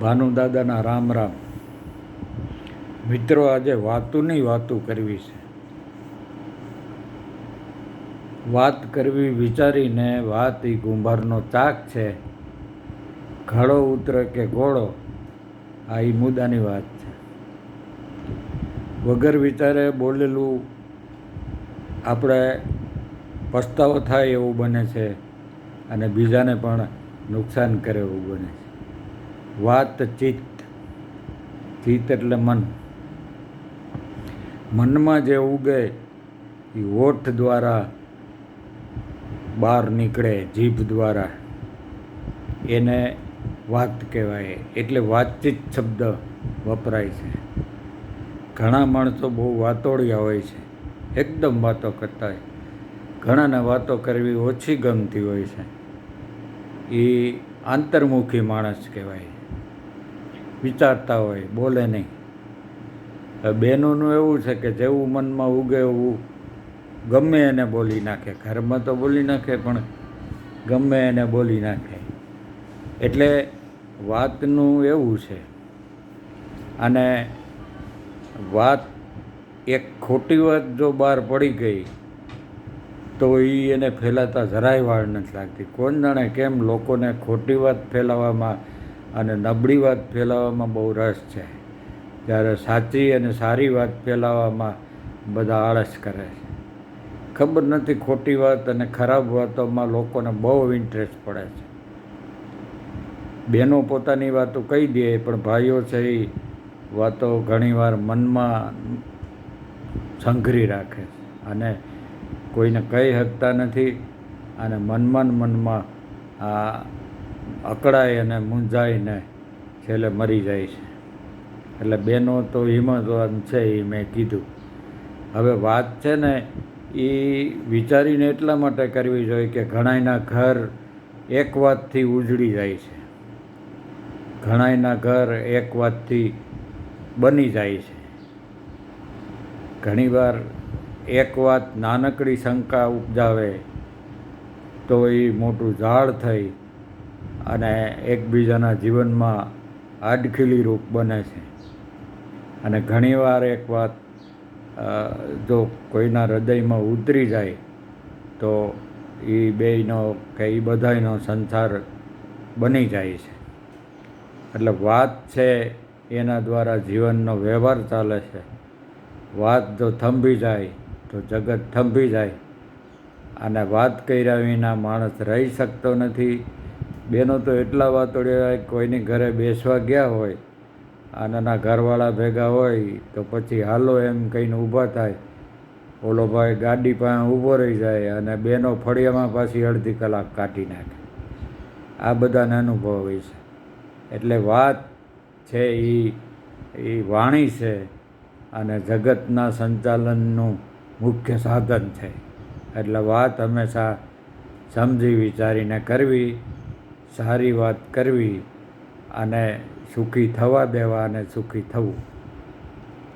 ભાનુદાદાના રામ રામ. મિત્રો, આજે વાતુની વાતું કરવી છે. વાત કરવી વિચારીને વાત એ કુંભારનો ચાક છે. ઘડો ઉતરે કે ઘોડો, આ એ મુદ્દાની વાત છે. વગર વિચારે બોલેલું આપણે પસ્તાવો થાય એવું બને છે અને બીજાને પણ નુકસાન કરે એવું બને છે. વાત ચિત્ત. ચિત્ત એટલે મન. મનમાં જે ઉગે, એ હોઠ દ્વારા બહાર નીકળે, જીભ દ્વારા. એને વાત કહેવાય. એટલે વાતચીત શબ્દ વપરાય છે. ઘણા માણસો બહુ વાતોડિયા હોય છે. એકદમ વાતો કરતા હોય. ઘણાને વાતો કરવી ઓછી ગમતી હોય છે. એ આંતરમુખી માણસ કહેવાય. વિચારતા હોય, બોલે નહીં. બહેનોનું એવું છે કે જેવું મનમાં ઉગે એવું ગમે એને બોલી નાખે. ઘરમાં તો બોલી નાખે, પણ ગમે એને બોલી નાખે. એટલે વાતનું એવું છે. અને વાત એક ખોટી વાત જો બહાર પડી ગઈ તો એ એને ફેલાતા જરાય વાર નથી લાગતી. કોણ જાણે કેમ લોકોને ખોટી વાત ફેલાવવામાં અને નબળી વાત ફેલાવવામાં બહુ રસ છે. જ્યારે સાચી અને સારી વાત ફેલાવવામાં બધા આળસ કરે છે. ખબર નથી ખોટી વાત અને ખરાબ વાતોમાં લોકોને બહુ ઇન્ટરેસ્ટ પડે છે. બહેનો પોતાની વાતો કહી દે, પણ ભાઈઓ છે એ વાતો ઘણીવાર મનમાં સંઘરી રાખે છે. અને કોઈને કહી શકતા નથી અને મનમાં મનમાં આ અકળાય અને મૂંઝાઈને છેલ્લે મરી જાય છે. એટલે બેનો તો હિંમતવાન છે એ મેં કીધું. હવે વાત છે ને એ વિચારીને એટલા માટે કરવી જોઈએ કે ઘણાયના ઘર એક વાતથી ઉજળી જાય છે. ઘણાયના ઘર એક વાતથી બની જાય છે. ઘણીવાર એક વાત નાનકડી શંકા ઉપજાવે તો એ મોટું ઝાડ થઈ અને એકબીજાના જીવનમાં આડખીલી રૂપ બને છે. અને ઘણીવાર એક વાત જો કોઈના હૃદયમાં ઉતરી જાય તો એ બેયનો કે એ બધાયનો સંસાર બની જાય છે. એટલે વાત છે એના દ્વારા જીવનનો વ્યવહાર ચાલે છે. વાત જો થંભી જાય તો જગત થંભી જાય. અને વાત કર્યા વિના માણસ રહી શકતો નથી. બેનો તો એટલા વાતોડિયા કોઈની ઘરે બેસવા ગયા હોય અને એના ઘરવાળા ભેગા હોય તો પછી હાલો એમ કહીને ઊભા થાય. ઓલો ભાઈ ગાડી પાસે ઊભો રહી જાય અને બેનો ફળિયામાં પાછી અડધી કલાક કાઢી નાખે. આ બધાને અનુભવ હોય છે. એટલે વાત છે એ એ વાણી છે અને જગતના સંચાલનનું મુખ્ય સાધન છે. એટલે વાત હંમેશા સમજી વિચારીને કરવી, સારી વાત કરવી અને સુખી થવા દેવા અને સુખી થવું.